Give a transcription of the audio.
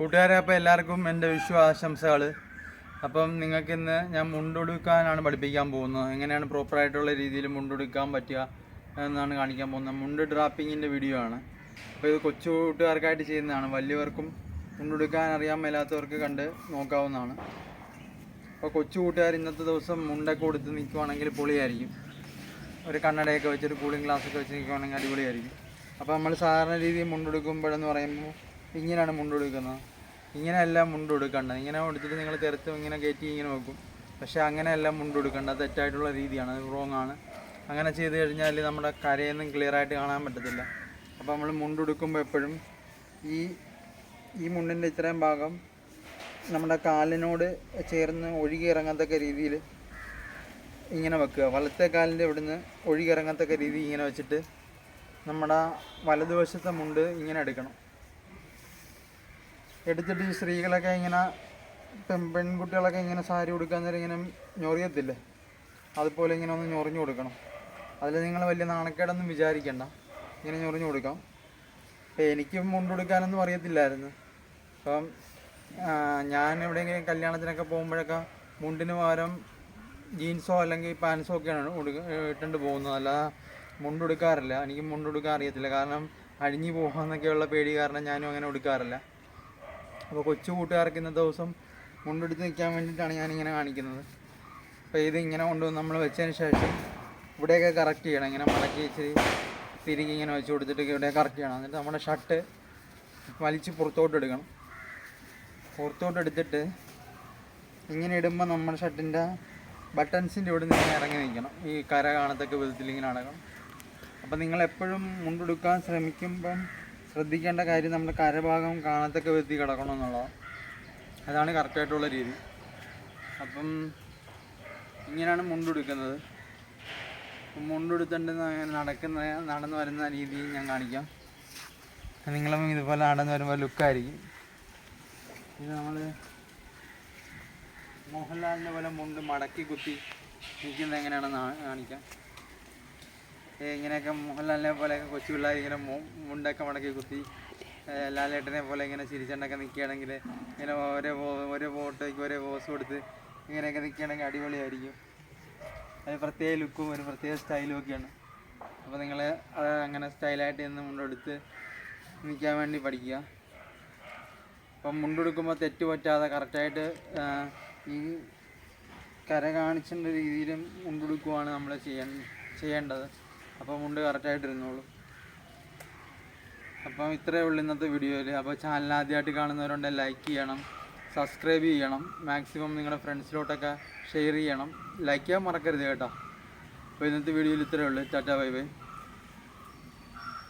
കൂട്ടുകാരെ അപ്പോൾ എല്ലാവർക്കും എന്റെ വിഷു ആശംസകൾ അപ്പം നിങ്ങൾക്ക് ഇന്ന് ഞാൻ മുണ്ടുടുക്കാനാണ് പഠിപ്പിക്കാൻ പോകുന്നത്. എങ്ങനെയാണ് പ്രോപ്പറായിട്ടുള്ള രീതിയിൽ മുണ്ടുടുക്കാൻ പറ്റുക എന്നാണ് കാണിക്കാൻ പോകുന്നത്. മുണ്ട് ഡ്രാപ്പിങ്ങിന്റെ വീഡിയോ ആണ്. അപ്പോൾ ഇത് കൊച്ചു കൂട്ടുകാർക്കായിട്ട് ചെയ്യുന്നതാണ്. വലിയവർക്കും മുണ്ടുടുക്കാൻ അറിയാൻ മേലാത്തവർക്ക് കണ്ട് നോക്കാവുന്നതാണ്. അപ്പോൾ കൊച്ചു കൂട്ടുകാർ ഇന്നത്തെ ദിവസം മുണ്ടൊക്കെ കൊടുത്ത് നിൽക്കുവാണെങ്കിൽ പൊളിയായിരിക്കും. ഒരു കണ്ണടയൊക്കെ വെച്ചൊരു കൂളിംഗ് ഗ്ലാസ് ഒക്കെ വെച്ച് നിൽക്കുവാണെങ്കിൽ അടിപൊളിയായിരിക്കും. അപ്പോൾ നമ്മൾ സാധാരണ രീതിയിൽ മുണ്ടെടുക്കുമ്പോഴെന്ന് പറയുമ്പോൾ ഇങ്ങനെയാണ് മുണ്ടുടുക്കുന്നത് ഇങ്ങനെയല്ല മുണ്ടുടുക്കേണ്ടത് ഇങ്ങനെ എടുത്തിട്ട് നിങ്ങൾ തിരത്തും ഇങ്ങനെ കയറ്റി ഇങ്ങനെ വെക്കും. പക്ഷേ അങ്ങനെയല്ല മുണ്ടുടുക്കേണ്ടത് തെറ്റായിട്ടുള്ള രീതിയാണ്. റോങ് ആണ്. അങ്ങനെ ചെയ്ത് കഴിഞ്ഞാൽ നമ്മുടെ കരയൊന്നും ക്ലിയർ ആയിട്ട് കാണാൻ പറ്റത്തില്ല. അപ്പോൾ നമ്മൾ മുണ്ടുടുക്കുമ്പോൾ എപ്പോഴും ഈ ഈ മുണ്ടിന്റെ ഇത്രയും ഭാഗം നമ്മുടെ കാലിനോട് ചേർന്ന് ഒഴുകി ഇറങ്ങത്തക്ക രീതിയിൽ ഇങ്ങനെ വെക്കുക. വലത്തെ കാലിന്റെ ഇവിടുന്ന് ഒഴുകി ഇറങ്ങത്തക്ക രീതി ഇങ്ങനെ വെച്ചിട്ട് നമ്മുടെ വലതുവശത്തെ മുണ്ട് ഇങ്ങനെ എടുക്കണം. എടുത്തിട്ട് ഈ സ്ത്രീകളൊക്കെ ഇങ്ങനെ പെൺ പെൺകുട്ടികളൊക്കെ ഇങ്ങനെ സാരി ഉടുക്കാൻ നേരം ഇങ്ങനെ ഞൊറിയത്തില്ലേ? അതുപോലെ ഇങ്ങനെ ഒന്ന് ഞൊറിഞ്ഞു കൊടുക്കണം. അതിൽ നിങ്ങൾ വലിയ നാണക്കേടൊന്നും വിചാരിക്കണ്ട. ഇങ്ങനെ ഞൊറിഞ്ഞു കൊടുക്കാം. അപ്പം എനിക്ക് മുണ്ടുടുക്കാനൊന്നും അറിയത്തില്ലായിരുന്നു. അപ്പം ഞാൻ എവിടെയെങ്കിലും കല്യാണത്തിനൊക്കെ പോകുമ്പോഴൊക്കെ മുണ്ടിന് പകരം ജീൻസോ അല്ലെങ്കിൽ പാൻസോ ഒക്കെയാണ് ഉടുക്ക ഇട്ടുകൊണ്ട് പോകുന്നത്. അല്ലാതെ മുണ്ടുടുക്കാറില്ല എനിക്ക് മുണ്ട് മുണ്ടുടുക്കാൻ അറിയത്തില്ല. കാരണം അഴിഞ്ഞു പോകാമെന്നൊക്കെയുള്ള പേടി കാരണം ഞാനും അങ്ങനെ ഉടുക്കാറില്ല. അപ്പോൾ കൊച്ചു കൂട്ടുകാർക്ക് ഇന്നത്തെ ദിവസം മുണ്ടെടുത്ത് നിൽക്കാൻ വേണ്ടിയിട്ടാണ് ഞാനിങ്ങനെ കാണിക്കുന്നത്. അപ്പോൾ ഇത് ഇങ്ങനെ കൊണ്ടുവന്ന് നമ്മൾ വെച്ചതിന് ശേഷം ഇവിടെയൊക്കെ കറക്റ്റ് ചെയ്യണം. ഇങ്ങനെ മടക്കി ഇച്ചിരി തിരികെ ഇങ്ങനെ വെച്ച് കൊടുത്തിട്ട് ഇവിടെ കറക്റ്റ് ചെയ്യണം. എന്നിട്ട് നമ്മുടെ ഷർട്ട് വലിച്ച് പുറത്തോട്ട് എടുക്കണം. പുറത്തോട്ട് എടുത്തിട്ട് ഇങ്ങനെ ഇടുമ്പോൾ നമ്മുടെ ഷർട്ടിന്റെ ബട്ടൺസിന്റെ ഇവിടെ നിന്ന് ഇറങ്ങി നിൽക്കണം. ഈ കര കാണത്തക്ക വിധത്തിൽ ഇങ്ങനെ അടക്കണം അപ്പം നിങ്ങൾ എപ്പോഴും മുണ്ടെടുക്കാൻ ശ്രമിക്കുമ്പം ശ്രദ്ധിക്കേണ്ട കാര്യം നമ്മുടെ കരഭാഗം കാണത്തക്ക വിധത്തിൽ കിടക്കണം എന്നുള്ളതാണ് അതാണ് കറക്റ്റായിട്ടുള്ള രീതി. അപ്പം ഇങ്ങനെയാണ് മുണ്ടെടുക്കുന്നത്. മുണ്ടെടുത്തുകൊണ്ട് നടക്കുന്ന നടന്നു വരുന്ന രീതി ഞാൻ കാണിക്കാം. നിങ്ങളും ഇതുപോലെ നടന്നു വരുമ്പോൾ ലുക്കായിരിക്കും. ഇത് നമ്മൾ മോഹൻലാലിന്റെ പോലെ മുണ്ട് മടക്കി കുത്തി നിൽക്കുന്നത് എങ്ങനെയാണെന്ന് കാണിക്കാം. ഇങ്ങനെയൊക്കെ മോഹൻലാലിനെ പോലെയൊക്കെ കൊച്ചു പിള്ളേർ ഇങ്ങനെ മുണ്ടൊക്കെ മടക്കി കുത്തി ലാലേട്ടനെ പോലെ ഇങ്ങനെ ചിരിച്ചണ്ടൊക്കെ നിൽക്കുകയാണെങ്കിൽ ഇങ്ങനെ ഓരോ ഓരോ ഫോട്ടോയ്ക്ക് ഓരോ പോസ് കൊടുത്ത് ഇങ്ങനെയൊക്കെ നിൽക്കുകയാണെങ്കിൽ അടിപൊളിയായിരിക്കും. അത് പ്രത്യേക ലുക്കും ഒരു പ്രത്യേക സ്റ്റൈലും ഒക്കെയാണ്. അപ്പോൾ നിങ്ങൾ അത് അങ്ങനെ സ്റ്റൈലായിട്ട് നിന്ന് മുണ്ടെടുത്ത് നിൽക്കാൻ വേണ്ടി പഠിക്കുക. അപ്പം മുണ്ടെടുക്കുമ്പോൾ തെറ്റ് പറ്റാതെ കറക്റ്റായിട്ട് ഈ കര കാണിച്ചേണ്ട രീതിയിലും മുണ്ടെടുക്കുവാണ് നമ്മൾ ചെയ്യേണ്ടത്. അപ്പോൾ മുണ്ട് കറക്റ്റായിട്ട് ഇരുന്നോളും അപ്പം ഇത്രയേ ഉള്ളൂ ഇന്നത്തെ വീഡിയോയിൽ അപ്പോൾ ചാനൽ ആദ്യമായിട്ട് കാണുന്നവരുണ്ടെങ്കിൽ ലൈക്ക് ചെയ്യണം സബ്സ്ക്രൈബ് ചെയ്യണം മാക്സിമം നിങ്ങളുടെ ഫ്രണ്ട്സിലോട്ടൊക്കെ ഷെയർ ചെയ്യണം. ലൈക്ക് ചെയ്യാൻ മറക്കരുത് കേട്ടോ. അപ്പോൾ ഇന്നത്തെ വീഡിയോയിൽ ഇത്രയേ ഉള്ളൂ. Tata bye bye.